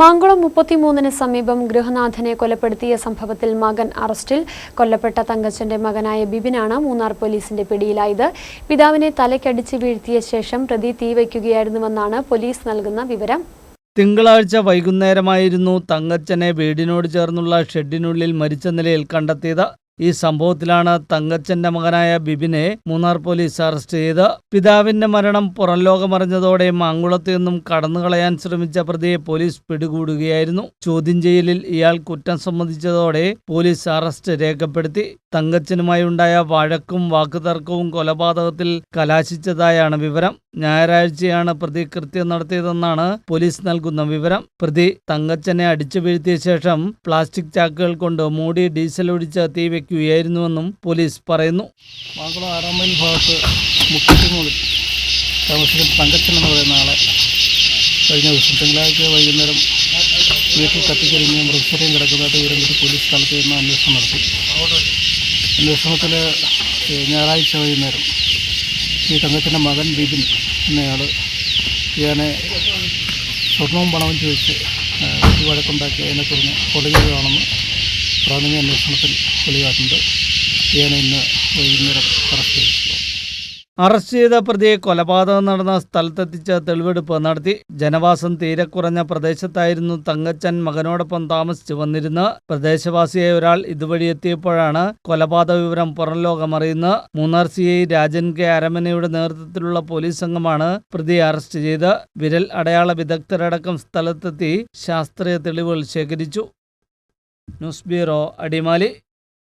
മാങ്കുളം മുപ്പത്തിമൂന്നിന് സമീപം ഗൃഹനാഥനെ കൊലപ്പെടുത്തിയ സംഭവത്തിൽ മകൻ അറസ്റ്റിൽ. കൊല്ലപ്പെട്ട തങ്കച്ചന്റെ മകനായ ബിബിനാണ് മൂന്നാർ പോലീസിന്റെ പിടിയിലായത്. പിതാവിനെ തലയ്ക്കടിച്ച് വീഴ്ത്തിയ ശേഷം പ്രതി തീവയ്ക്കുകയായിരുന്നുവെന്നാണ് പോലീസ് നൽകുന്ന വിവരം. തിങ്കളാഴ്ച വൈകുന്നേരമായിരുന്നു തങ്കച്ചനെ വീടിനോട് ചേർന്നുള്ള ഷെഡിനുള്ളിൽ മരിച്ച നിലയിൽ കണ്ടെത്തിയത്. ഈ സംഭവത്തിലാണ് തങ്കച്ചന്റെ മകനായ ബിബിനെ മൂന്നാർ പോലീസ് അറസ്റ്റ് ചെയ്ത് പിതാവിന്റെ മരണം പുറംലോകമറിഞ്ഞതോടെ മാങ്കുളത്ത് നിന്നും കടന്നുകളയാൻ ശ്രമിച്ച പ്രതിയെ പോലീസ് പിടികൂടുകയായിരുന്നു. ചോദ്യം ചെയ്യലിൽ ഇയാൾ കുറ്റം സമ്മതിച്ചതോടെ പോലീസ് അറസ്റ്റ് രേഖപ്പെടുത്തി. തങ്കച്ചനുമായി ഉണ്ടായ വഴക്കും വാക്കുതർക്കവും കൊലപാതകത്തിൽ കലാശിച്ചതായാണ് വിവരം. ഞായറാഴ്ചയാണ് പ്രതി കൃത്യം നടത്തിയതെന്നാണ് പോലീസ് നൽകുന്ന വിവരം. പ്രതി തങ്കച്ചനെ അടിച്ചു വീഴ്ത്തിയ ശേഷം പ്ലാസ്റ്റിക് ചാക്കുകൾ കൊണ്ട് മൂടി ഡീസൽ ഒഴിച്ച് തീ വെക്കുകയായിരുന്നുവെന്നും പോലീസ് പറയുന്നു. മാങ്കുളം ആറാം മൈൽ ഭാഗത്ത് മുക്കത്തിനുള്ളിൽ താമസിക്കുന്ന തങ്കച്ചൻ എന്ന് പറയുന്ന ആളെ കഴിഞ്ഞ ദിവസം തിങ്കളാഴ്ച വൈകുന്നേരം വീട്ടിൽ കത്തിക്കരിഞ്ഞ് മൃതശരീരം കിടക്കുന്നതായിട്ട് വിവരം പോലീസ് സ്ഥലത്ത് നിന്ന് അന്വേഷണം നടത്തി. അന്വേഷണത്തിൽ ഞായറാഴ്ച വൈകുന്നേരം ഈ തങ്കച്ചന്റെ മകൻ ബിബിൻ എന്നയാൾ ഇയാനെ സ്വർണവും പണവും ചോദിച്ച് വഴക്കുണ്ടാക്കി അതിനെ തുടർന്ന് കൊല പ്രാഥമിക അന്വേഷണത്തിൽ വെളിവായിട്ടുണ്ട്. ഇയാനെ ഇന്ന് വൈകുന്നേരം അറസ്റ്റ് ചെയ്തു. അറസ്റ്റ് ചെയ്ത പ്രതിയെ കൊലപാതകം നടന്ന സ്ഥലത്തെത്തിച്ച് തെളിവെടുപ്പ് നടത്തി. ജനവാസം തീരെ കുറഞ്ഞ പ്രദേശത്തായിരുന്നു തങ്കച്ചൻ മകനോടൊപ്പം താമസിച്ചു വന്നിരുന്ന പ്രദേശവാസിയായ ഒരാൾ ഇതുവഴി എത്തിയപ്പോഴാണ് കൊലപാതക വിവരം പുറംലോകമറിയുന്നത് Munnar C I Rajan K അരമനയുടെ നേതൃത്വത്തിലുള്ള പോലീസ് സംഘമാണ് പ്രതിയെ അറസ്റ്റ് ചെയ്ത് വിരൽ അടയാള വിദഗ്ധരടക്കം സ്ഥലത്തെത്തി ശാസ്ത്രീയ തെളിവുകൾ ശേഖരിച്ചു. News bureau Adimali